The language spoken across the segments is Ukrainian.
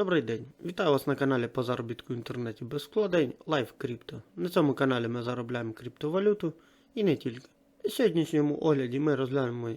Добрий день! Вітаю вас на каналі по заробітку в інтернеті без вкладень Live Crypto. На цьому каналі ми заробляємо криптовалюту і не тільки. У сьогоднішньому огляді ми розглянемо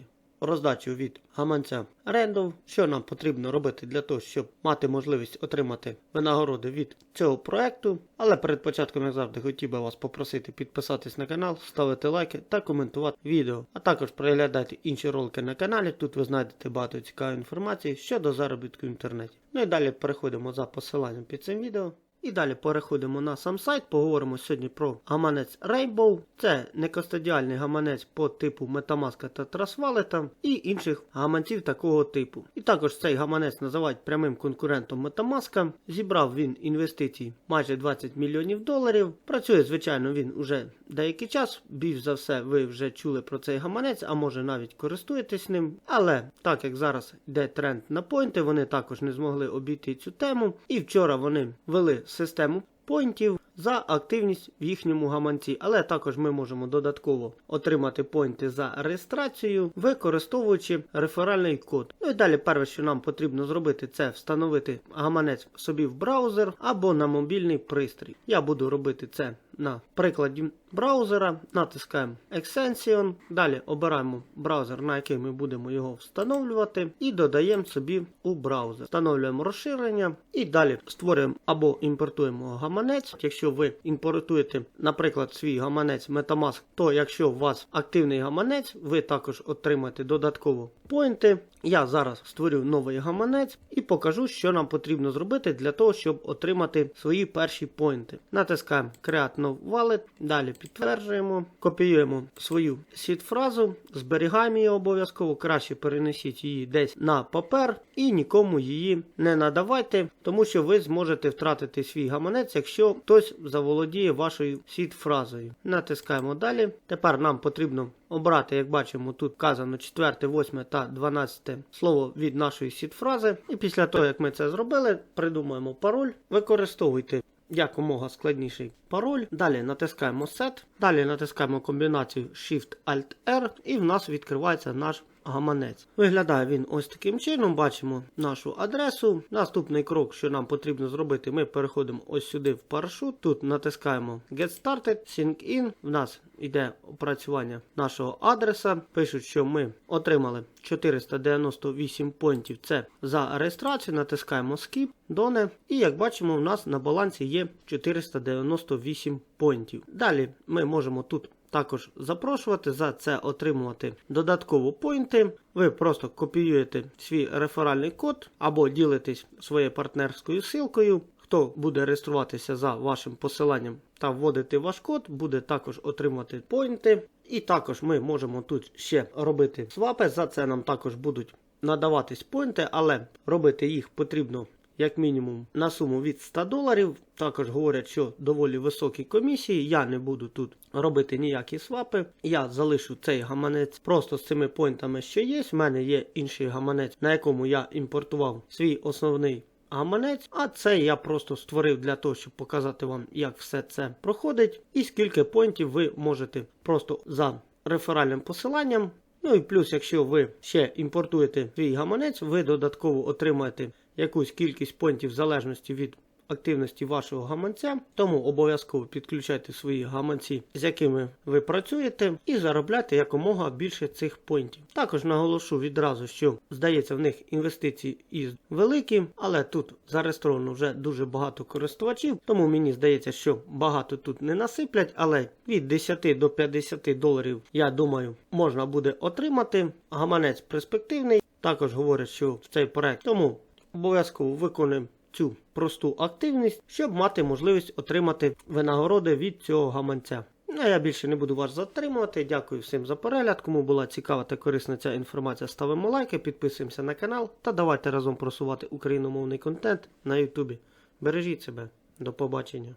роздачу від гаманця Random, що нам потрібно робити для того, щоб мати можливість отримати винагороди від цього проекту. Але перед початком, як завжди, хотів би вас попросити підписатись на канал, ставити лайки та коментувати відео, а також переглядати інші ролики на каналі. Тут ви знайдете багато цікавої інформації щодо заробітку в інтернеті. Ну і далі переходимо за посиланням під цим відео. І далі переходимо на сам сайт. Поговоримо сьогодні про гаманець Rainbow. Це некостадіальний гаманець по типу Metamask та Trustwallet і інших гаманців такого типу. І також цей гаманець називають прямим конкурентом Metamask. Зібрав він інвестицій майже 20 мільйонів доларів. Працює, звичайно, він уже деякий час. Більш за все, ви вже чули про цей гаманець, а може навіть користуєтесь ним. Але так як зараз йде тренд на поінти, вони також не змогли обійти цю тему. І вчора вони ввели систему поінтів за активність в їхньому гаманці, але також ми можемо додатково отримати поінти за реєстрацію, використовуючи реферальний код. Ну і далі, перше, що нам потрібно зробити, це встановити гаманець собі в браузер або на мобільний пристрій. Я буду робити це на прикладі браузера, натискаємо Extension, далі обираємо браузер, на який ми будемо його встановлювати, і додаємо собі у браузер. Встановлюємо розширення і далі створюємо або імпортуємо гаманець. Якщо ви імпортуєте, наприклад, свій гаманець Metamask, то якщо у вас активний гаманець, ви також отримаєте додатково поінти. Я зараз створю новий гаманець і покажу, що нам потрібно зробити для того, щоб отримати свої перші поінти. Натискаємо Create New Wallet, далі підтверджуємо, копіюємо свою сіт-фразу, зберігаємо її обов'язково, краще перенесіть її десь на папер і нікому її не надавайте, тому що ви зможете втратити свій гаманець, якщо хтось заволодіє вашою сіт-фразою. Натискаємо далі. Тепер нам потрібно обрати, як бачимо, тут вказано 4, 8 та 12 слово від нашої сіт-фрази. І після того, як ми це зробили, придумаємо пароль, використовуйте якомога складніший пароль. Далі натискаємо Set, далі натискаємо комбінацію Shift-Alt-R і в нас відкривається наш гаманець. Виглядає він ось таким чином. Бачимо нашу адресу. Наступний крок, що нам потрібно зробити, ми переходимо ось сюди в парашут. Тут натискаємо Get Started, Sync In. В нас йде опрацювання нашого адреса. Пишуть, що ми отримали 498 поінтів. Це за реєстрацію. Натискаємо Skip, Done. І як бачимо, в нас на балансі є 498 поінтів. Далі ми можемо тут. Також запрошувати за це отримувати додатково поінти. Ви просто копіюєте свій реферальний код або ділитесь своєю партнерською ссылкою. Хто буде реєструватися за вашим посиланням та вводити ваш код, буде також отримати поінти. І також ми можемо тут ще робити свапи. За це нам також будуть надаватись поінти, але робити їх потрібно як мінімум на суму від 100 доларів. Також говорять, що доволі високі комісії. Я не буду тут робити ніякі свапи. Я залишу цей гаманець просто з цими поінтами, що є. В мене є інший гаманець, на якому я імпортував свій основний гаманець. А це я просто створив для того, щоб показати вам, як все це проходить, і скільки поінтів ви можете просто за реферальним посиланням. Ну і плюс, якщо ви ще імпортуєте свій гаманець, ви додатково отримаєте якусь кількість понтів в залежності від активності вашого гаманця. Тому обов'язково підключайте свої гаманці, з якими ви працюєте, і заробляйте якомога більше цих понтів. Також наголошу відразу, що здається, в них інвестиції і великі, але тут зареєстровано вже дуже багато користувачів, тому мені здається, що багато тут не насиплять, але від 10 до 50 доларів, я думаю, можна буде отримати. Гаманець перспективний. Також говорять, що в цей проект тому обов'язково виконуємо цю просту активність, щоб мати можливість отримати винагороди від цього гаманця. Ну, а я більше не буду вас затримувати. Дякую всім за перегляд. Кому була цікава та корисна ця інформація, ставимо лайки, підписуємося на канал та давайте разом просувати україномовний контент на Ютубі. Бережіть себе, до побачення.